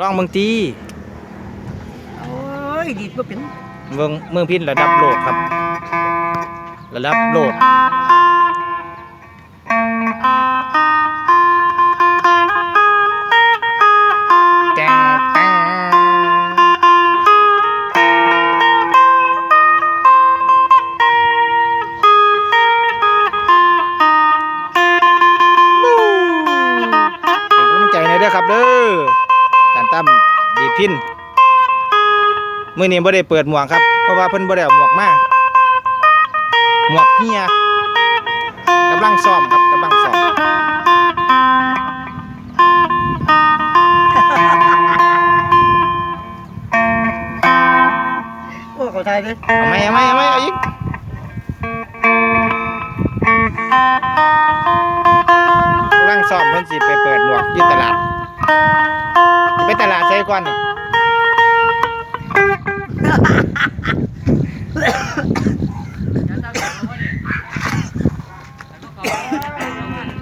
ลองเมืองตีโอ้ยดีดบ่เป็นเมืองเมืองพินระดับโลกครับ ระดับโลกแตงแตงเป็นกำลังใจให้เด้อครับเด้อ จานตั้มดีดพินมื่อนี้บ่ได้เปิดหมวกครับ เพราะว่าเพิ่นบ่ได้เอาหมวกมาหมวกเฮียกำลังซ้อมครับกำลังซ้อมโอ้เขาทายเด้เอาไหมเอาไหมเอาไหมเอาอีกกำลังซ้อมเพิ่นสิไปเปิดหมวกอยู่ตลาด 谁管你？